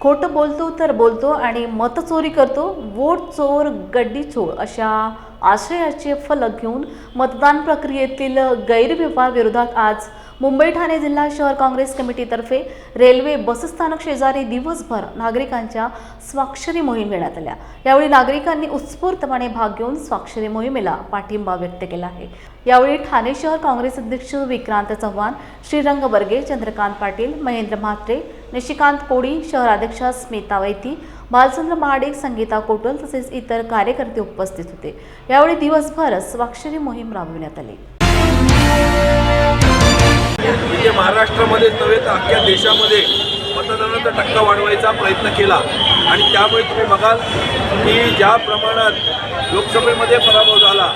खोटं बोलतो तर बोलतो आणि मतचोरी करतो वोट चोर गड्डी चोर अशा आशयाचे फलक घेऊन मतदान प्रक्रियेतील गैरव्यवहार विरोधात आज मुंबई ठाणे जिल्हा शहर काँग्रेस कमिटीतर्फे रेल्वे बसस्थानक शेजारी दिवसभर नागरिकांच्या स्वाक्षरी मोहीम घेण्यात आल्या. यावेळी नागरिकांनी उत्स्फूर्तपणे भाग घेऊन स्वाक्षरी मोहिमेला पाठिंबा व्यक्त केला आहे. यावेळी ठाणे शहर काँग्रेस अध्यक्ष विक्रांत चव्हाण श्रीरंग बर्गे चंद्रकांत पाटील महेंद्र म्हात्रे निशिकांत कोडी शहराध्यक्षा स्मिता वैती भालचंद्र महाडिक संगीता कोटल तसेच इतर कार्यकर्ते उपस्थित होते. यावेळी दिवसभर स्वाक्षरी मोहीम राबविण्यात आली. महाराष्ट्रामध्ये नव्हे तर अख्ख्या देशामध्ये मतदानाचा टक्का वाढवायचा प्रयत्न केला. आणि त्यामुळे तुम्ही बघाल की ज्या प्रमाणात लोकसभेमध्ये पराभव झाला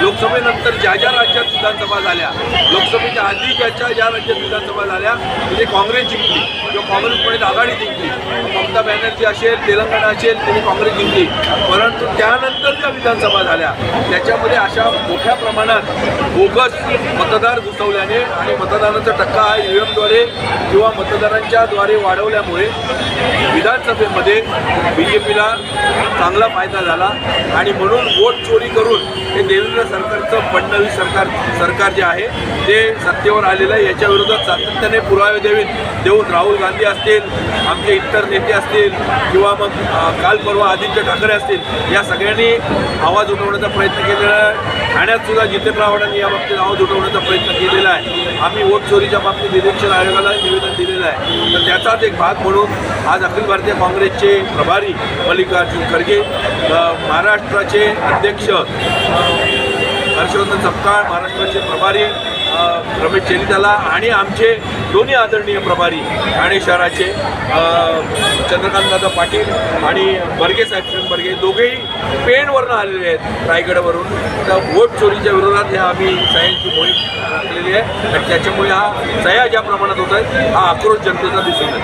लोकसभेनंतर ज्या ज्या राज्यात विधानसभा झाल्या लोकसभेच्या आधी ज्याच्या ज्या राज्यात विधानसभा झाल्या तिथे काँग्रेस जिंकली किंवा काँग्रेसमुळे आघाडी जिंकली ममता बॅनर्जी असेल तेलंगणा असेल त्यांनी काँग्रेस जिंकली. परंतु त्यानंतर ज्या विधानसभा झाल्या त्याच्यामध्ये अशा मोठ्या प्रमाणात बोगस मतदार घुसवल्याने आणि मतदानाचा टक्का हा ई एमद्वारे किंवा मतदारांच्या द्वारे वाढवल्यामुळे विधानसभेमध्ये बी जे पीला चांगला फायदा झाला आणि म्हणून वोट चोरी करून हे देवेंद्र सरकारचं फडणवीस सरकार सरकार जे आहे ते सत्तेवर आलेलं आहे. याच्याविरोधात सातत्याने पुरावे देवीत देऊन राहुल गांधी असतील आमचे इतर नेते असतील किंवा मग काल परवा आदित्य ठाकरे असतील या सगळ्यांनी आवाज उठवण्याचा प्रयत्न केलेला आहे. ठाण्यात सुद्धा जितेंद्र आव्हाडांनी या बाबतीत आवाज उठवण्याचा प्रयत्न केलेला आहे. आम्ही वोट चोरीच्या बाबतीत निरीक्षण आयोगाला निवेदन दिलेलं आहे. तर त्याचाच एक भाग म्हणून आज अखिल भारतीय काँग्रेसचे प्रभारी मल्लिकार्जुन खरगे महाराष्ट्राचे अध्यक्ष हर्षवर्धन सपकाळ महाराष्ट्राचे प्रभारी रमेश चेलिताला आणि आमचे दोन्ही आदरणीय प्रभारी ठाणे शहराचे चंद्रकांतदादा पाटील आणि बर्गे साहेब बर्गे दोघेही पेणवरनं आलेले आहेत रायगडवरून. त्या वोट चोरीच्या विरोधात ह्या आम्ही सह्यांची मोहीम राखलेली आहे आणि त्याच्यामुळे हा सह्या ज्या प्रमाणात होत आहेत हा आक्रोश जनतेचा दिसून येतो.